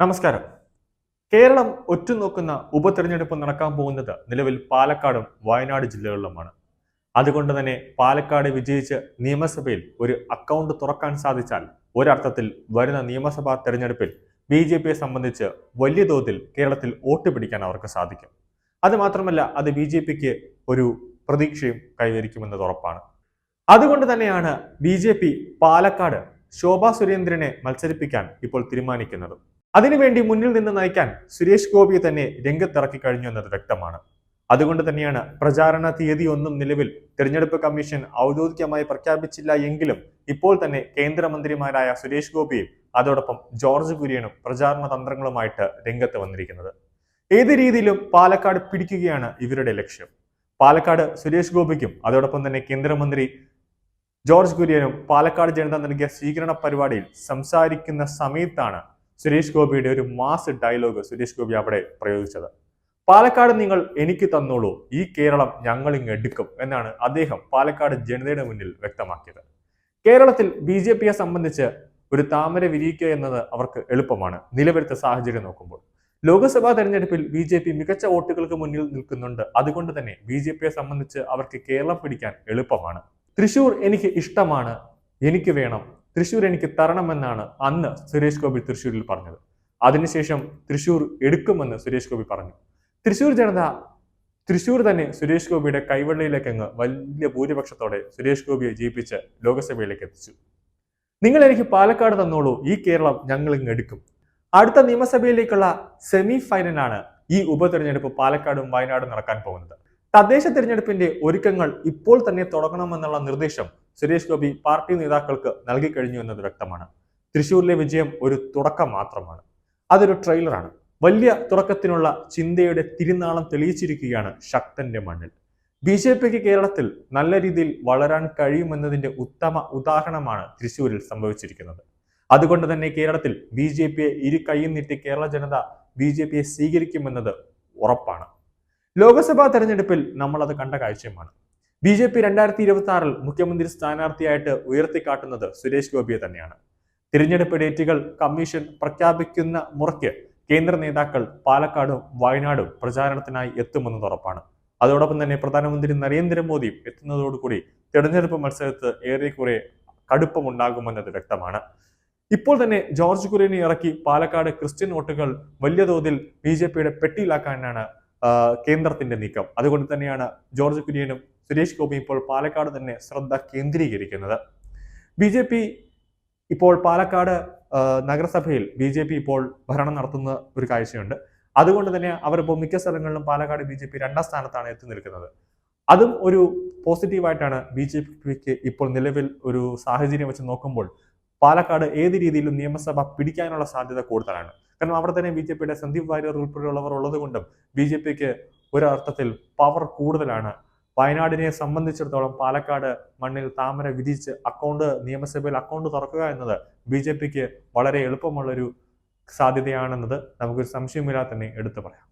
നമസ്കാരം. കേരളം ഒറ്റുനോക്കുന്ന ഉപതെരഞ്ഞെടുപ്പ് നടക്കാൻ പോകുന്നത് നിലവിൽ പാലക്കാടും വയനാട് ജില്ലകളിലുമാണ്. അതുകൊണ്ട് തന്നെ പാലക്കാട് വിജയിച്ച് നിയമസഭയിൽ ഒരു അക്കൗണ്ട് തുറക്കാൻ സാധിച്ചാൽ ഒരർത്ഥത്തിൽ വരുന്ന നിയമസഭാ തെരഞ്ഞെടുപ്പിൽ ബി ജെ പിയെ സംബന്ധിച്ച് വലിയ തോതിൽ കേരളത്തിൽ വോട്ട് പിടിക്കാൻ അവർക്ക് സാധിക്കും. അത് മാത്രമല്ല അത് ബി ജെ പിക്ക് ഒരു പ്രതീക്ഷയും കൈവരിക്കുമെന്നത് ഉറപ്പാണ്. അതുകൊണ്ട് തന്നെയാണ് B J P Palakkad Shobha സുരേന്ദ്രനെ മത്സരിപ്പിക്കാൻ ഇപ്പോൾ തീരുമാനിക്കുന്നത്. അതിനുവേണ്ടി മുന്നിൽ നിന്ന് നയിക്കാൻ സുരേഷ് ഗോപി തന്നെ രംഗത്തിറക്കി കഴിഞ്ഞു എന്നത് വ്യക്തമാണ്. അതുകൊണ്ട് തന്നെയാണ് പ്രചാരണ തീയതി ഒന്നും നിലവിൽ തിരഞ്ഞെടുപ്പ് കമ്മീഷൻ ഔദ്യോഗികമായി പ്രഖ്യാപിച്ചില്ല എങ്കിലും ഇപ്പോൾ തന്നെ കേന്ദ്രമന്ത്രിമാരായ സുരേഷ് ഗോപിയും അതോടൊപ്പം ജോർജ് കുര്യനും പ്രചാരണ തന്ത്രങ്ങളുമായിട്ട് രംഗത്ത് വന്നിരിക്കുന്നത്. ഏത് രീതിയിലും പാലക്കാട് പിടിക്കുകയാണ് ഇവരുടെ ലക്ഷ്യം. പാലക്കാട് സുരേഷ് ഗോപിക്കും അതോടൊപ്പം തന്നെ കേന്ദ്രമന്ത്രി ജോർജ് കുര്യനും പാലക്കാട് ജനത നൽകിയ സ്വീകരണ പരിപാടിയിൽ സംസാരിക്കുന്ന സമയത്താണ് സുരേഷ് ഗോപിയുടെ ഒരു മാസ് ഡയലോഗ് സുരേഷ് ഗോപി അവിടെ പ്രയോഗിച്ചത്. പാലക്കാട് നിങ്ങൾ എനിക്ക് തന്നോളൂ. ഈ കേരളം ഞങ്ങൾ ഇങ്ങ് എടുക്കും എന്നാണ് അദ്ദേഹം പാലക്കാട് ജനതയുടെ മുന്നിൽ വ്യക്തമാക്കിയത്. കേരളത്തിൽ ബി ജെ പിയെ സംബന്ധിച്ച് ഒരു താമര വിരിയിക്കുക എന്നത് അവർക്ക് എളുപ്പമാണ്. നിലവിലത്തെ സാഹചര്യം നോക്കുമ്പോൾ. ലോക്സഭാ തെരഞ്ഞെടുപ്പിൽ ബി ജെ പി മികച്ച വോട്ടുകൾക്ക് മുന്നിൽ നിൽക്കുന്നുണ്ട്. അതുകൊണ്ട് തന്നെ ബി ജെ പിയെ സംബന്ധിച്ച് അവർക്ക് കേരളം പിടിക്കാൻ എളുപ്പമാണ്. തൃശൂർ എനിക്ക് ഇഷ്ടമാണ്. എനിക്ക് വേണം. തൃശൂർ എനിക്ക് തരണമെന്നാണ് അന്ന് സുരേഷ് ഗോപി തൃശ്ശൂരിൽ പറഞ്ഞത്. അതിനുശേഷം തൃശ്ശൂർ എടുക്കുമെന്ന് സുരേഷ് ഗോപി പറഞ്ഞു. തൃശ്ശൂർ ജനത തൃശ്ശൂർ തന്നെ സുരേഷ് ഗോപിയുടെ കൈവെള്ളയിലേക്ക് അങ്ങ് വലിയ ഭൂരിപക്ഷത്തോടെ സുരേഷ് ഗോപിയെ ജയിപ്പിച്ച് ലോകസഭയിലേക്ക് എത്തിച്ചു. നിങ്ങൾ എനിക്ക് പാലക്കാട് തന്നോളൂ ഈ കേരളം ഞങ്ങൾ ഇങ്ങ് എടുക്കും. അടുത്ത നിയമസഭയിലേക്കുള്ള സെമി ഫൈനലാണ് ഈ ഉപതെരഞ്ഞെടുപ്പ് പാലക്കാടും വയനാടും നടക്കാൻ പോകുന്നത്. തദ്ദേശ തിരഞ്ഞെടുപ്പിന്റെ ഒരുക്കങ്ങൾ ഇപ്പോൾ തന്നെ തുടങ്ങണമെന്നുള്ള നിർദ്ദേശം സുരേഷ് ഗോപി പാർട്ടി നേതാക്കൾക്ക് നൽകി കഴിഞ്ഞു എന്നത് വ്യക്തമാണ്. തൃശൂരിലെ വിജയം ഒരു തുടക്കം മാത്രമാണ്. അതൊരു ട്രെയിലറാണ് വലിയ തുടക്കത്തിനുള്ള ചിന്തയുടെ തിരുനാളം തെളിയിച്ചിരിക്കുകയാണ് ശക്തന്റെ മണ്ണിൽ. ബി ജെ പിക്ക് കേരളത്തിൽ നല്ല രീതിയിൽ വളരാൻ കഴിയുമെന്നതിന്റെ ഉത്തമ ഉദാഹരണമാണ് തൃശൂരിൽ സംഭവിച്ചിരിക്കുന്നത്. അതുകൊണ്ട് തന്നെ കേരളത്തിൽ ബി ജെ പിയെ ഇരു കൈയും നീട്ടി കേരള ജനത ബി ജെ പിയെ സ്വീകരിക്കുമെന്നത് ഉറപ്പാണ്. ലോക്സഭാ തെരഞ്ഞെടുപ്പിൽ നമ്മൾ അത് കണ്ട കാഴ്ചയുമാണ്. ബി ജെ പി രണ്ടായിരത്തി ഇരുപത്തി ആറിൽ മുഖ്യമന്ത്രി സ്ഥാനാർത്ഥിയായിട്ട് ഉയർത്തിക്കാട്ടുന്നത് സുരേഷ് ഗോപിയെ തന്നെയാണ്. തിരഞ്ഞെടുപ്പ് ഡേറ്റുകൾ കമ്മീഷൻ പ്രഖ്യാപിക്കുന്ന മുറയ്ക്ക് കേന്ദ്ര നേതാക്കൾ പാലക്കാടും വയനാടും പ്രചാരണത്തിനായി എത്തുമെന്നത് ഉറപ്പാണ്. അതോടൊപ്പം തന്നെ പ്രധാനമന്ത്രി നരേന്ദ്രമോദിയും എത്തുന്നതോടുകൂടി തിരഞ്ഞെടുപ്പ് മത്സരത്ത് ഏറെക്കുറെ കടുപ്പമുണ്ടാകുമെന്നത് വ്യക്തമാണ്. ഇപ്പോൾ തന്നെ ജോർജ് കുര്യനെ ഇറക്കി പാലക്കാട് ക്രിസ്ത്യൻ വോട്ടുകൾ വലിയ തോതിൽ ബി ജെ പിയുടെ പെട്ടിയിലാക്കാനാണ് കേന്ദ്രത്തിന്റെ നീക്കം. അതുകൊണ്ട് തന്നെയാണ് ജോർജ് കുര്യനും സുരേഷ് ഗോപി ഇപ്പോൾ പാലക്കാട് തന്നെ ശ്രദ്ധ കേന്ദ്രീകരിക്കുന്നത്. ബി ജെ പി ഇപ്പോൾ പാലക്കാട് നഗരസഭയിൽ ബി ജെ പി ഇപ്പോൾ ഭരണം നടത്തുന്ന ഒരു കാഴ്ചയുണ്ട്. അതുകൊണ്ട് തന്നെ അവരിപ്പോൾ മിക്ക സ്ഥലങ്ങളിലും പാലക്കാട് ബി ജെ പി രണ്ടാം സ്ഥാനത്താണ് എത്തി നിൽക്കുന്നത്. അതും ഒരു പോസിറ്റീവായിട്ടാണ് ബി ജെ പിക്ക് ഇപ്പോൾ നിലവിൽ ഒരു സാഹചര്യം വെച്ച് നോക്കുമ്പോൾ പാലക്കാട് ഏത് രീതിയിലും നിയമസഭ പിടിക്കാനുള്ള സാധ്യത കൂടുതലാണ്. കാരണം അവിടെ തന്നെ ബി ജെ പിയുടെ സന്ദീപ് വാര്യർ ഉൾപ്പെടെയുള്ളവർ ഉള്ളതുകൊണ്ടും ബി ജെ പിക്ക് ഒരർത്ഥത്തിൽ പവർ കൂടുതലാണ് വയനാടിനെ സംബന്ധിച്ചിടത്തോളം പാലക്കാട് മണ്ണിൽ താമര വിധിച്ച് അക്കൗണ്ട് നിയമസഭയിൽ അക്കൗണ്ട് തുറക്കുക എന്നത് ബി ജെ പിക്ക് വളരെ എളുപ്പമുള്ളൊരു സാധ്യതയാണെന്നത് നമുക്കൊരു സംശയമില്ലാതെ തന്നെ എടുത്തു പറയാം.